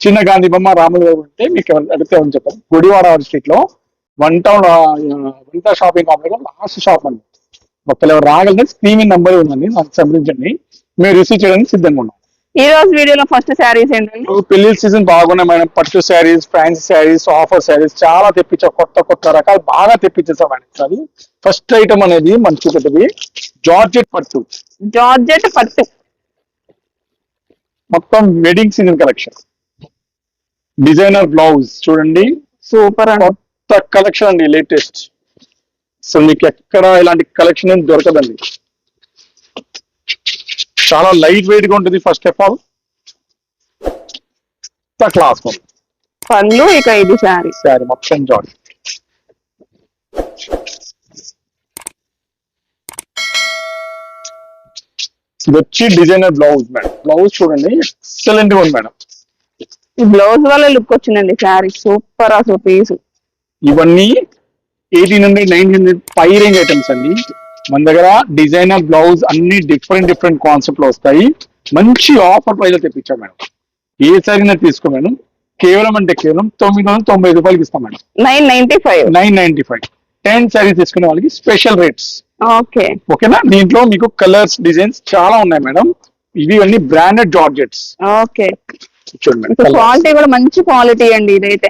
చిన్న గాంధీ బొమ్మ రాములు ఉంటే మీకు అడిగితే అని చెప్పారు. గుడివాడ స్ట్రీట్లో వన్ టౌన్ వింటా షాపింగ్ కాంప్లెక్స్ లాస్ట్ షాప్ అండి ఒకళ్ళు ఎవరు రాగలిగితే స్క్రీన్ నెంబర్ ఉందండి నాకు సంప్రదించండి. మేము రిసీవ్ చేయడానికి సిద్ధంగా ఉన్నాం. ఈ రోజు వీడియోలో ఫస్ట్ శారీస్ ఏంటండి? పెళ్ళి సీజన్ బాగున్నాయి మేడం. పట్టు శారీస్ ఫ్యాన్సీ శారీస్ ఆఫర్ శారీస్ చాలా తెప్పించాం కొత్త కొత్త రకాలు బాగా తెప్పించేసాం మేడం. ఫస్ట్ ఐటమ్ అనేది మనకి చూపెట్టది జార్జెట్ పట్టు. జార్జెట్ పట్టు. మొత్తం wedding season collection designer blouse చూడండి. సూపర్ అండి. కొత్త కలెక్షన్ అండి లేటెస్ట్ అసలు మీకు ఎక్కడ ఇలాంటి కలెక్షన్ ఏం దొరకదండి. చాలా లైట్ వెయిట్గా ఉంటుంది ఫస్ట్ ఆఫ్ ఆల్ క్లాస్ పళ్ళు ఇక ఇది శారీ. శారీ మొత్తం జార్జ్ ఇది వచ్చి డిజైనర్ బ్లౌజ్ మేడం బ్లౌజ్ చూడండి ఎక్సలెంట్గా ఉంది మేడం ఈ బ్లౌజ్ వల్ల లుక్ వచ్చిందండి శారీ సూపర్ అసలు పీస్. ఇవన్నీ ఎయిటీన్ హండ్రెడ్ నైన్ హండ్రెడ్ పై రేంజ్ ఐటమ్స్ అండి. మన దగ్గర డిజైనర్ బ్లౌజ్ అన్ని డిఫరెంట్ డిఫరెంట్ కాన్సెప్ట్లో వస్తాయి. మంచి ఆఫర్ ప్రైస్లో తెప్పించాం మేడం. ఏ సారీ తీసుకో మేడం. కేవలం అంటే కేవలం తొమ్మిది వందల తొంభై రూపాయలకి ఇస్తాం madam. Nine ninety five. Nine ninety five. Ten sari తీసుకునే వాళ్ళకి స్పెషల్ రేట్స్. ఓకే. ఓకేనా? దీంట్లో మీకు కలర్స్ డిజైన్స్ చాలా ఉన్నాయి మేడం. ఇవి అన్ని బ్రాండెడ్ జార్జెట్స్. ఓకే. చూడండి. క్వాలిటీ కూడా మంచి క్వాలిటీ అండి ఇదైతే.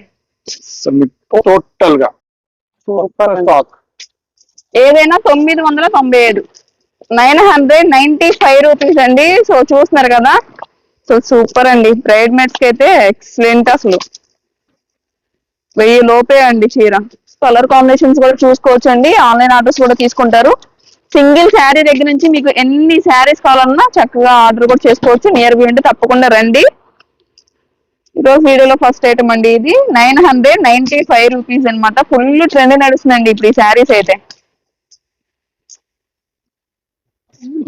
టోటల్గా సూపర్ స్టాక్ ఏదైనా తొమ్మిది వందల తొంభై ఐదు. Nine hundred ninety five rupees అండి. సో చూస్తున్నారు కదా. సో సూపర్ అండి. బ్రైడ్ మెట్స్కి అయితే ఎక్సలెంట్ అసలు. వెయ్యి లోపే అండి చీర. కలర్ కాంబినేషన్స్ కూడా చూసుకోవచ్చు అండి. ఆన్లైన్ ఆర్డర్స్ కూడా తీసుకుంటారు. సింగిల్ శారీ దగ్గర నుంచి మీకు ఎన్ని శారీస్ కావాలన్నా చక్కగా ఆర్డర్ కూడా చేసుకోవచ్చు. నియర్ బై ఉంటే తప్పకుండా రండి. ఈరోజు వీడియోలో ఫస్ట్ ఐటమ్ అండి ఇది. Nine hundred ninety five rupees అనమాట ఫుల్ ట్రెండ్ నడుస్తుందండి ఇప్పుడు ఈ శారీస్ అయితే.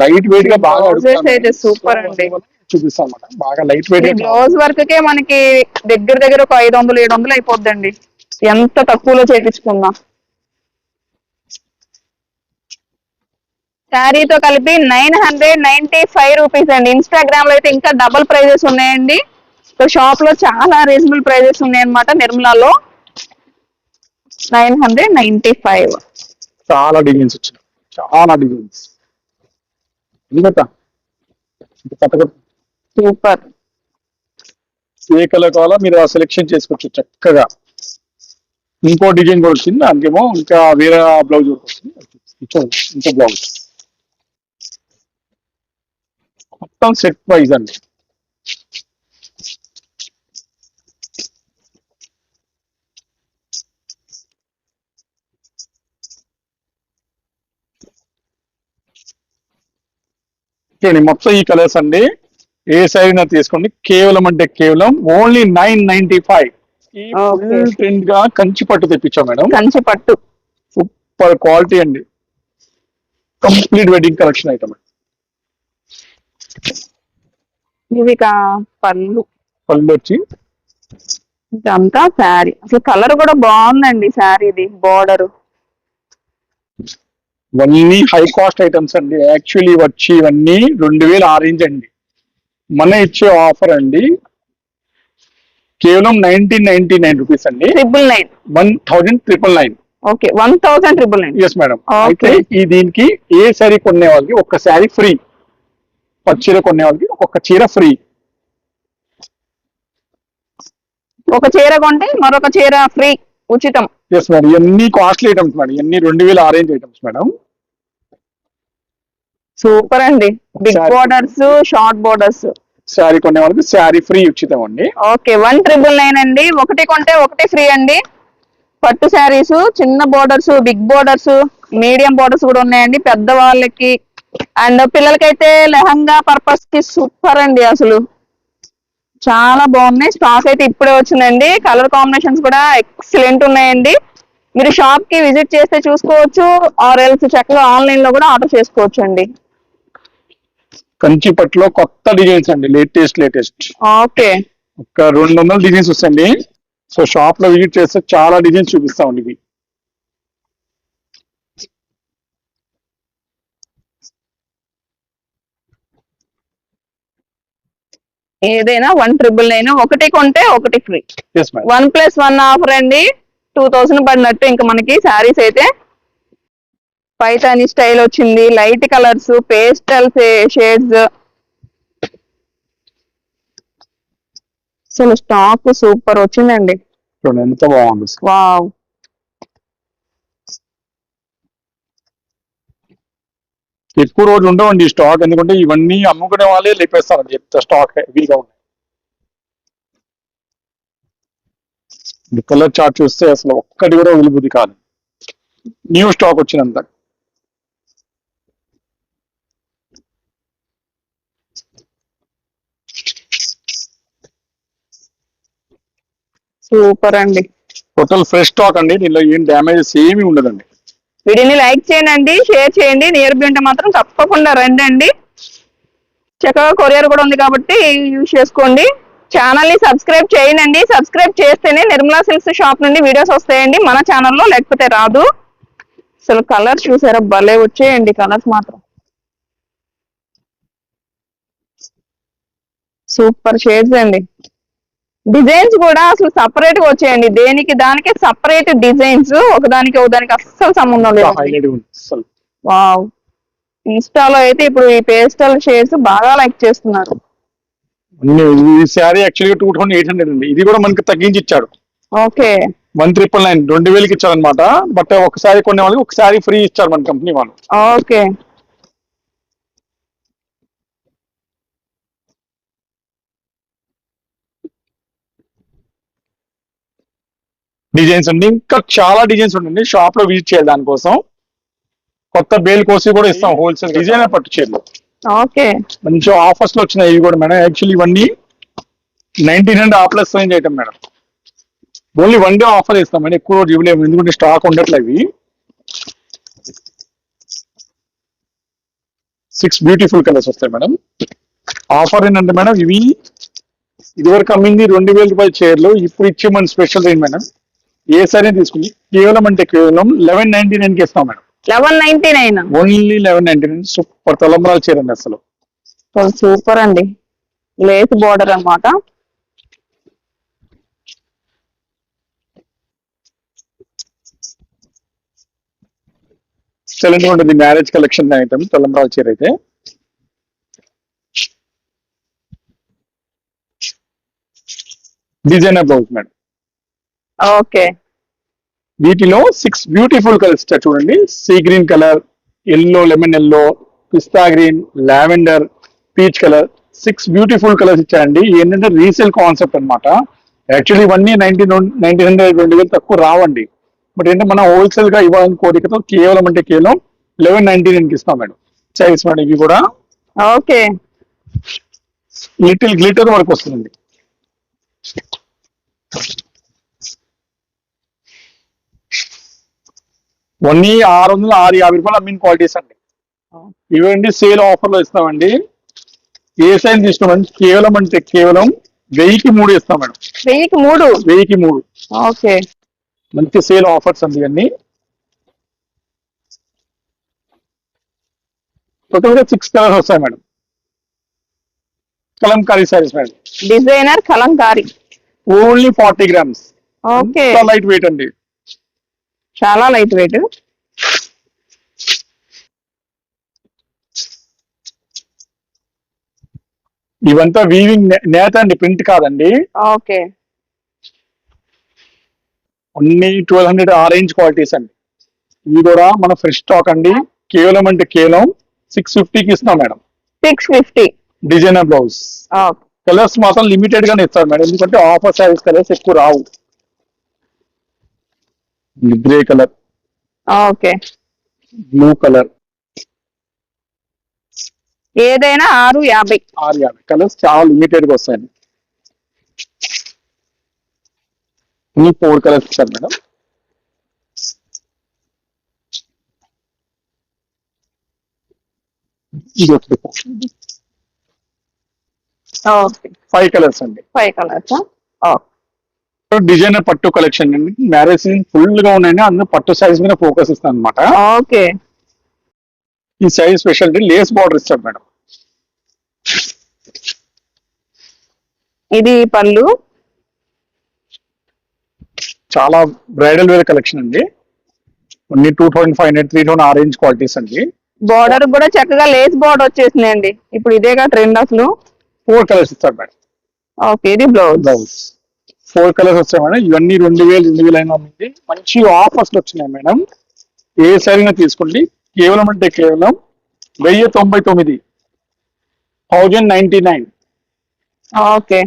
లైట్ వెయిట్గా బాగా. అయితే super అండి. చూపిస్తాం అన్నమాట. బాగా లైట్ వెయిట్ ఈ బ్లౌజ్ వర్క్ కే మనకి దగ్గర దగ్గర ఒక ఐదు వందలు ఏడు వందలు అయిపోద్దండి. ఎంత తక్కువలో చేపించుకున్నా శారీతో కలిపి nine hundred ninety five rupees అండి. ఇన్స్టాగ్రామ్లో అయితే ఇంకా డబల్ ప్రైజెస్ ఉన్నాయండి. సో షాప్లో చాలా రీజనబుల్ ప్రైజెస్ ఉన్నాయన్నమాట నిర్మలాలో. నైన్ హండ్రెడ్ నైన్టీ ఫైవ్ చాలా డిజైన్స్ వచ్చినాయి. చాలా డిజైన్స్ సూపర్ ఏ కలర్ కావాలో మీరు సెలెక్షన్ చేసుకోవచ్చు చక్కగా. ఇంకో డిజైన్ కూడా వచ్చింది. దానికేమో ఇంకా వేరే బ్లౌజ్ కూడా ఇంకో బ్లౌజ్ మొత్తం సెట్ ప్రైస్ అండి. చూడండి మొత్తం ఈ కలర్స్ అండి. ఏ సైజ్ తీసుకోండి. కేవలం అంటే కేవలం ఓన్లీ నైన్ నైన్టీ ఫైవ్. ట్రెండ్గా కంచి పట్టు తెప్పించాం మేడం. కంచి పట్టు. సూపర్ క్వాలిటీ అండి. కంప్లీట్ వెడ్డింగ్ కలెక్షన్ ఐటమ్ ఇవి పళ్ళు. పళ్ళు వచ్చి. ఇదంతా శారీ. అసలు కలర్ కూడా బాగుందండి శారీది బార్డర్ ఇవన్నీ హై కాస్ట్ ఐటమ్స్ అండి. యాక్చువల్లీ వచ్చి ఇవన్నీ రెండు వేల ఆరెంజ్ అండి. మన ఇచ్చే ఆఫర్ అండి. కేవలం నైన్టీన్ నైన్టీ నైన్ రూపీస్ అండి triple nine one thousand triple nine okay one thousand triple nine yes madam. అయితే ఈ దీనికి ఏ శారీ కొనే వాళ్ళకి ఒక్క శారీ ఫ్రీ పచ్చి చీర కొనే వాళ్ళకి ఒక్క చీర ఫ్రీ ఒక చీర కొంటే మరొక చీర ఫ్రీ ఉచితం. ఎస్ మేడం ఇవన్నీ కాస్ట్లీ ఐటమ్స్ మేడం ఇవన్నీ రెండు వేల ఆరెంజ్ ఐటమ్స్ మేడం సూపర్ అండి big borders short borders sari కొనే వాళ్ళకి శారీ ఫ్రీ ఉచితం అండి ఓకే వన్ ట్రిపుల్ నైన్ అండి. ఒకటి కొంటే ఒకటి ఫ్రీ అండి. పట్టు శారీస్ చిన్న borders big borders medium borders కూడా ఉన్నాయండి. పెద్ద వాళ్ళకి అండ్ పిల్లలకైతే లెహంగా పర్పస్కి సూపర్ అండి అసలు. చాలా బాగున్నాయి. స్టాక్ అయితే ఇప్పుడే వచ్చిందండి. కలర్ కాంబినేషన్స్ కూడా ఎక్సలెంట్ ఉన్నాయండి. మీరు షాప్కి విజిట్ చేస్తే చూసుకోవచ్చు. ఆర్ ఎల్స్ చక్కగా ఆన్లైన్లో కూడా ఆర్డర్ చేసుకోవచ్చు అండి కంచి పట్టులో కొత్త డిజైన్స్ అండి. Latest latest okay. ఒక రెండు వందల డిజైన్స్ వస్తాయండి. సో షాప్లో విజిట్ చేస్తే చాలా డిజైన్స్ చూపిస్తామండి ఇవి. ఏదైనా వన్ ట్రిపుల్ నైన్ ఒకటి కొంటే ఒకటి free one plus one offer అండి టూ థౌసండ్ పడినట్టు ఇంకా మనకి శారీస్ అయితే పైతాని స్టైల్ వచ్చింది. లైట్ కలర్స్ పేస్టల్ షేడ్స్ అసలు స్టాక్ సూపర్ వచ్చిందండి. ఎంత బాగుంది. వావ్ ఎక్కువ రోజులు ఉండవండి ఈ స్టాక్. ఎందుకంటే ఇవన్నీ అమ్ముకునే వాళ్ళే లేపేస్తారండి ఎంత స్టాక్ హెవీగా ఉన్నాయి ఈ కలర్ చార్ట్ చూస్తే అసలు ఒక్కటి కూడా వదిలిబుద్ధి కాదు. న్యూ స్టాక్ వచ్చినంత. సూపర్ అండి. టోటల్ ఫ్రెష్ స్టాక్ అండి. దీనిలో ఏం డ్యామేజెస్ ఏమీ ఉండదండి. వీడిని లైక్ చేయండి షేర్ చేయండి. నియర్ బి ఉంటే మాత్రం తప్పకుండా రండి అండి చక్కగా కొరియర్ కూడా ఉంది కాబట్టి యూజ్ చేసుకోండి. ఛానల్ని సబ్స్క్రైబ్ చేయండి. సబ్స్క్రైబ్ చేస్తేనే నిర్మలా సిల్క్స్ షాప్ నుండి వీడియోస్ వస్తాయండి. మన ఛానల్లో లేకపోతే రాదు. అసలు కలర్స్ చూసారా? భలే వచ్చేయండి కలర్స్ మాత్రం. సూపర్ షేడ్స్ అండి. డిజైన్స్ కూడా అసలు సపరేట్గా వచ్చాయండి. దేనికి దానికి సపరేట్ డిజైన్స్ ఒకదానికి ఒకదానికి అస్సలు సంబంధం లేదు. వావ్. ఇన్స్టాలో అయితే ఇప్పుడు ఈ పేస్టల్ షేడ్స్ బాగా లైక్ చేస్తున్నారు. ఈ శారీ యాక్చువల్గా టూ థౌసండ్ ఎయిట్ హండ్రెడ్ అండి. ఇది కూడా మనకి తగ్గించి ఇచ్చాడు. ఓకే. వన్ ట్రిపుల్ నైన్ రెండు వేలకి ఇచ్చారనమాట బట్ ఒకసారి కొనే వాళ్ళకి ఒకసారి ఫ్రీ ఇచ్చారు మన కంపెనీ వాళ్ళు. ఓకే. డిజైన్స్ అండి. ఇంకా చాలా డిజైన్స్ ఉండండి. షాప్లో విజిట్ చేయాలి దానికోసం. కొత్త బేల్ కోసి కూడా ఇస్తాం హోల్సేల్ డిజైన్ పట్టు చీరలు. ఓకే. మంచి ఆఫర్స్లో వచ్చినాయి ఇవి కూడా మేడం. యాక్చువల్లీ ఇవన్నీ nineteen hundred uh plus range item madam. Only one day offer ఇస్తాం మేడం. ఎక్కువ రోజు ఇవ్వలేము. ఎందుకంటే స్టాక్ ఉండట్లే ఇవి సిక్స్ బ్యూటిఫుల్ కలర్స్ వస్తాయి మేడం. ఆఫర్ ఏంటంటే మేడం ఇవి ఇదివరకు అమ్మింది రెండు వేల రూపాయల చీరలు. ఇప్పుడు ఇచ్చే మన స్పెషల్ రేంజ్ మేడం. ఏ సరే తీసుకుని కేవలం అంటే కేవలం లెవెన్ నైన్టీ నైన్కి ఇస్తాం madam. Eleven ninety nine only eleven ninety nine super తలంబరాలు చీర అండి అసలు సూపర్ అండి. లేస్ బోర్డర్ అన్నమాట. ఎక్సలెంట్ ఉంటుంది మ్యారేజ్ కలెక్షన్ ఐటమ్ తలంబరాల చీర అయితే. Designer blouse madam. ఓకే. వీటిలో సిక్స్ బ్యూటిఫుల్ కలర్స్ ఇచ్చారు చూడండి. Sea green colour yellow lemon yellow pista green lavender peach colour six beautiful colours ఇచ్చారండి. ఏంటంటే రీసేల్ కాన్సెప్ట్ అన్నమాట. యాక్చువల్లీ ఇవన్నీ నైన్టీన్ నైన్టీన్ హండ్రెడ్ రెండు వేలు తక్కువ రావండి. బట్ ఏంటంటే మనం హోల్సేల్గా ఇవ్వాలని కోరికతో కేవలం అంటే కేవలం లెవెన్ నైన్టీ నైన్ ఇస్తాం మేడం. సైజ్ మేడం ఇవి కూడా. ఓకే. లిటిల్ గ్లిటర్ వరకు వస్తుందండి. వన్నీ ఆరు వందల ఆరు యాభై రూపాయలు అమ్మిన క్వాలిటీస్ అండి. ఇవండి సేల్ ఆఫర్లో ఇస్తామండి. ఏ సైజ్ తీసుకోమండి కేవలం అంటే కేవలం వెయ్యికి మూడు ఇస్తాం మేడం. వెయ్యికి మూడు? వెయ్యికి మూడు. ఓకే. మంచి సేల్ ఆఫర్స్ అండి ఇవన్నీ. టోటల్గా సిక్స్ కలర్స్ వస్తాయి madam. Kalamkari saris madam. Designer Kalamkari. Only forty grams okay. Light weight అండి. చాలా లైట్ వెయిట్. ఇవంతా వీవింగ్ నేత అండి ప్రింట్ కాదండి. ఓకే. అన్ని ట్వెల్వ్ హండ్రెడ్ ఆరెంజ్ క్వాలిటీస్ అండి. ఇవి కూడా మన ఫ్రెష్ స్టాక్ అండి. కేవలం అంటే కేవలం సిక్స్ ఫిఫ్టీకి ఇస్తాం madam. Six fifty designer blouse colours మాత్రం లిమిటెడ్ గానే ఇస్తారు మేడం. ఎందుకంటే ఆఫర్ సారీస్ కలర్స్ ఎక్కువ రావు. Grey colour. Okay. Blue colour. ఏదైనా ఆరు యాభై. ఆరు యాభై. కలర్స్ చాలా లిమిటెడ్గా వస్తాయండి. ఇన్ని ఫోర్ కలర్స్ ఇచ్చారు మేడం. ఓకే. ఫైవ్ కలర్స్ అండి. Five colours? డిజైనర్ పట్టు కలెక్షన్ అండి. మ్యారేజ్ ఫుల్గా ఉన్నాయండి. అందులో పట్టు సైజ్ మీద ఫోకస్ ఇస్తాను అనమాట ఓకే. ఈ సైజ్ స్పెషాలిటీ లేస్ బార్డర్ ఇస్తాడు మేడం. ఇది పళ్ళు? చాలా బ్రైడల్ వేర్ కలెక్షన్ అండి. అన్ని two thousand five hundred three thousand range qualities అండి. బార్డర్ కూడా చక్కగా లేస్ బార్డర్ వచ్చేసిందండి ఇప్పుడు ఇదేగా ట్రెండ్ అసలు? ఫోర్ కలర్స్ ఇస్తాడు మేడం. ఓకే ఇది బ్లౌజ్ బ్లౌజ్ ఫోర్ కలర్స్ వచ్చాయి మేడం. ఇవన్నీ రెండు వేలు రెండు వేలు అయినా ఉంది. మంచి ఆఫర్స్ వచ్చినాయి మేడం. ఏ సరైనా తీసుకోండి. కేవలం అంటే కేవలం వెయ్యి తొంభై తొమ్మిది. Thousand ninety nine. Okay.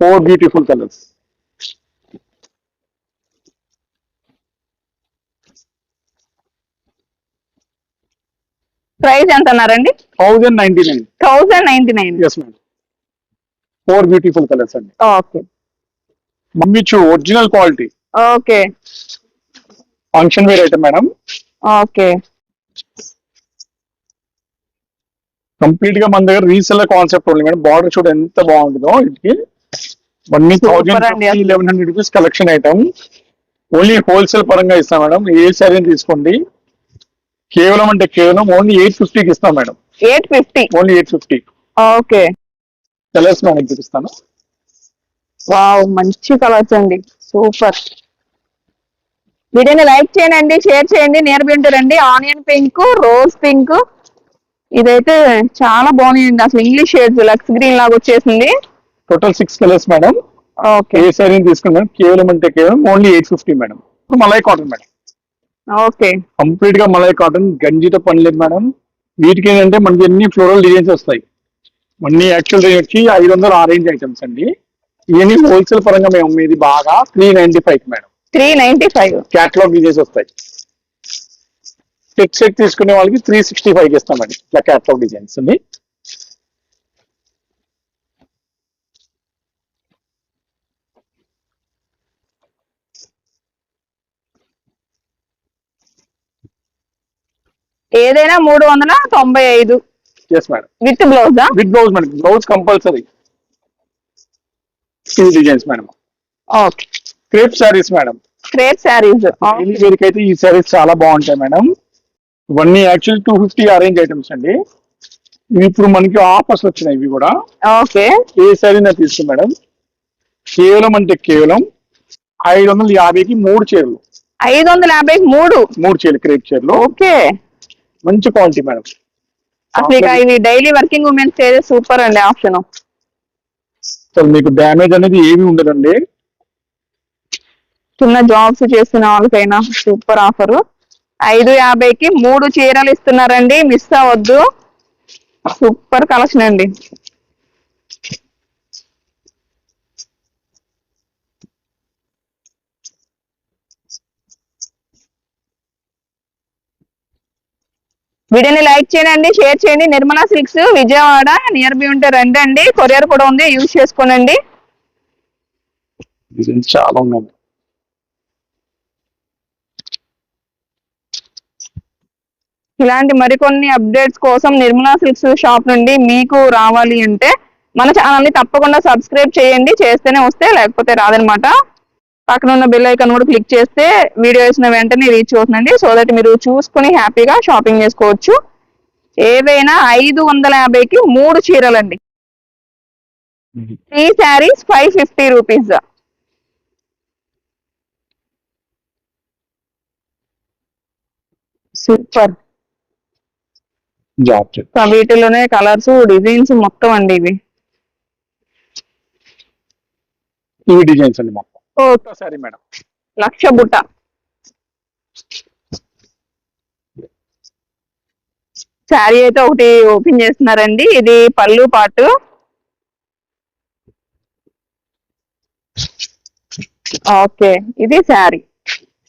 Four beautiful colours price ఎంత అన్నారండి? Thousand ninety nine. Thousand ninety nine. Yes madam four beautiful colours అండి. Okay. మమ్మిచ్చు original quality okay. Function wear item madam okay. కంప్లీట్గా మన దగ్గర రీసెల్లర్ కాన్సెప్ట్ ఉంది మేడం బార్డర్ చూడ ఎంత బాగుంటుందో వీటికి one thousand. Eleven hundred rupees collection item only wholesale పరంగా ఇస్తాం మేడం ఏ సారీ తీసుకోండి. కేవలం అంటే కేవలం ఓన్లీ ఎయిట్ ఫిఫ్టీకి ఇస్తాం madam eight fifty only eight fifty okay. Colours madam చూపిస్తాను. వావ్ మంచి కలర్స్ అండి. సూపర్. వీడియోని లైక్ చేయండి షేర్ చేయండి నియర్ రండి. Onion pink rose pink. ఇదైతే చాలా బాగున్నాయండి. అసలు ఇంగ్లీష్ షేడ్స్ లక్స్ గ్రీన్ లాగా వచ్చేసింది. Total six colours madam okay. ఏ సారీ తీసుకున్నాం కేవలం అంటే కేవలం only eight fifty madam malai cotton madam okay. కంప్లీట్గా మలై కాటన్ గంజితో పని లేదు మేడం వీటికి ఏంటంటే మనకి ఎన్ని ఫ్లోరల్ డిజైన్స్ వస్తాయి. అన్ని యాక్చువల్ వచ్చి ఐదు వందల ఆరెంజ్ ఐటమ్స్ అండి. ఇవన్నీ హోల్సేల్ పరంగా మేము అమ్మేది బాగా three ninety five madam. Three ninety five catalogue designs వస్తాయి. సెట్ తీసుకునే వాళ్ళకి త్రీ సిక్స్టీ ఫైవ్ ఇస్తామండి ఇట్లా క్యాటలాగ్ డిజైన్స్ అండి ఏదైనా మూడు వందల తొంభై ఐదు. With బ్లౌజా with blouse madam blouse compulsory ఈ designs madam. Okay. Crepe saris madam. Crepe saris. వేర్కి అయితే ఈ శారీస్ చాలా బాగుంటాయి మేడం. ఇవన్నీ actual two fifty range items అండి. ఇవి ఇప్పుడు మనకి ఆఫర్స్ వచ్చినాయి ఇవి కూడా. ఓకే. ఏ శారీ నా తీసుకో మేడం? కేవలం అంటే కేవలం ఐదు వందల యాభైకి మూడు చీరలు. ఐదు వందల యాభై మూడు? మూడు చీరలు క్రేప్ చీరలు. ఓకే. మంచి క్వాలిటీ మేడం. అసలు ఇక ఇవి డైలీ వర్కింగ్ ఉమెన్స్ అయితే సూపర్ అండి ఆప్షన్. అసలు మీకు డ్యామేజ్ అనేది ఏమీ ఉండదండి. చిన్న జాబ్స్ చేస్తున్న వాళ్ళకైనా సూపర్ ఆఫర్ ఐదు యాభైకి మూడు చీరలు ఇస్తున్నారండి. మిస్ అవ్వద్దు. సూపర్ కలెక్షన్ అండి. వీడియోని లైక్ చేయండి షేర్ చేయండి. Nirmala silks Vijayawada near by ఉంటే రండి అండి కొరియర్ కూడా ఉంది యూజ్ చేసుకోనండి. చాలా ఉన్నాయి. ఇలాంటి మరికొన్ని అప్డేట్స్ కోసం నిర్మలా సిల్క్స్ షాప్ నుండి మీకు రావాలి అంటే మన ఛానల్ని తప్పకుండా సబ్స్క్రైబ్ చేయండి. చేస్తేనే వస్తే లేకపోతే రాదనమాట. పక్కన ఉన్న బెల్ ఐకాన్ కూడా క్లిక్ చేస్తే వీడియో వేసిన వెంటనే రీచ్ అవుతుందండి. సో దట్ మీరు చూసుకుని హ్యాపీగా షాపింగ్ చేసుకోవచ్చు. ఏవైనా ఐదు వందల యాభైకి మూడు చీరలండి. Three saris five fifty rupees super వీటిలోనే కలర్స్ డిజైన్స్ మొత్తం అండి ఇవి. ఇవి డిజైన్స్ అండి మొత్తం. Okay sorry madam. లక్ష బుట్ట. శారీ అయితే ఒకటి ఓపెన్ చేస్తున్నారండి. ఇది పళ్ళు పాటు. ఓకే ఇది శారీ.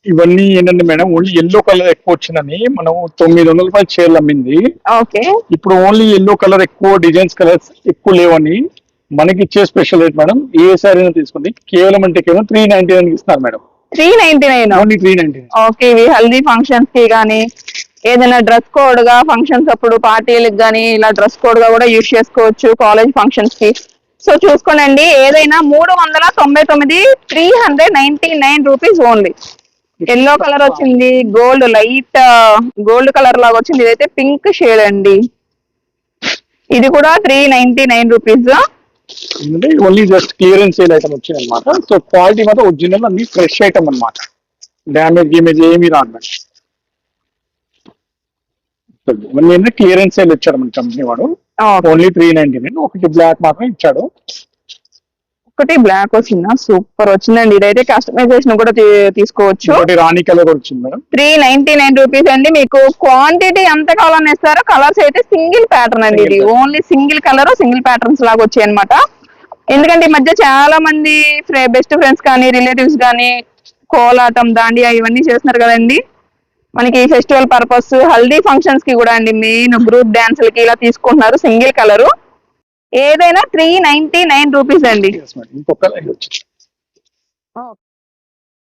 ఇవన్నీ ఏంటండి మేడం ఓన్లీ ఎల్లో కలర్ ఎక్కువ వచ్చిందని మనం తొమ్మిది వందల రూపాయలు చీరలు అమ్మింది. ఓకే. ఇప్పుడు ఓన్లీ ఎల్లో కలర్ ఎక్కువ డిజైన్స్ కలర్స్ ఎక్కువ లేవని మనకి ఇచ్చే స్పెషల్ రేట్ మేడం ఏ సారీ తీసుకుంది కేవలం అంటే కేవలం త్రీ నైన్టీ నైన్ ఇస్తున్నారు madam. Three ninety nine only three ninety okay ఇవి హల్దీ ఫంక్షన్స్కి కానీ ఏదైనా డ్రెస్ కోడ్గా ఫంక్షన్స్ అప్పుడు పార్టీలకు కానీ ఇలా డ్రెస్ కోడ్గా కూడా యూజ్ చేసుకోవచ్చు కాలేజ్ ఫంక్షన్స్కి. సో చూసుకోనండి ఏదైనా మూడు వందల తొంభై తొమ్మిది three hundred ninety nine rupees only yellow colour వచ్చింది గోల్డ్ లైట్ గోల్డ్ కలర్ లాగా వచ్చింది ఇదైతే పింక్ షేడ్ అండి. ఇది కూడా త్రీ నైన్టీ నైన్ రూపీస్ ఎందుకంటే only just clearance sale item వచ్చింది అనమాట సో క్వాలిటీ మాత్రం ఒరిజినల్ అన్ని ఫ్రెష్ ఐటమ్ అన్నమాట. డ్యామేజ్ గిమేజ్ ఏమీ రాదు. ఏంటంటే క్లియరెన్స్ సేల్ ఇచ్చాడు మన కంపెనీ వాడు. ఓన్లీ త్రీ నైన్టీ నైన్ ఒకటి బ్లాక్ మాత్రం ఇచ్చాడు. ఒకటి బ్లాక్ వచ్చిందా? సూపర్ వచ్చిందండి. ఇదైతే కస్టమైజేషన్ కూడా తీసుకోవచ్చు. ఒకటి రాణి కలర్ వచ్చింది? త్రీ నైన్టీ నైన్ రూపీస్ అండి. మీకు క్వాంటిటీ ఎంత కావాలని ఇస్తారో కలర్స్ అయితే సింగిల్ ప్యాటర్న్ అండి ఇది. Only single colour single patterns లాగా వచ్చాయి అనమాట ఎందుకంటే ఈ మధ్య చాలా మంది బెస్ట్ ఫ్రెండ్స్ కానీ రిలేటివ్స్ కానీ కోలాటం దాండియా ఇవన్నీ చేస్తున్నారు కదండి. మనకి ఫెస్టివల్ పర్పస్ హల్దీ ఫంక్షన్స్కి కూడా అండి మెయిన్ గ్రూప్ డాన్సులకి ఇలా తీసుకుంటున్నారు సింగిల్ కలర్. ఏదైనా త్రీ నైన్టీ నైన్ రూపీస్ అండి. ఇంకొక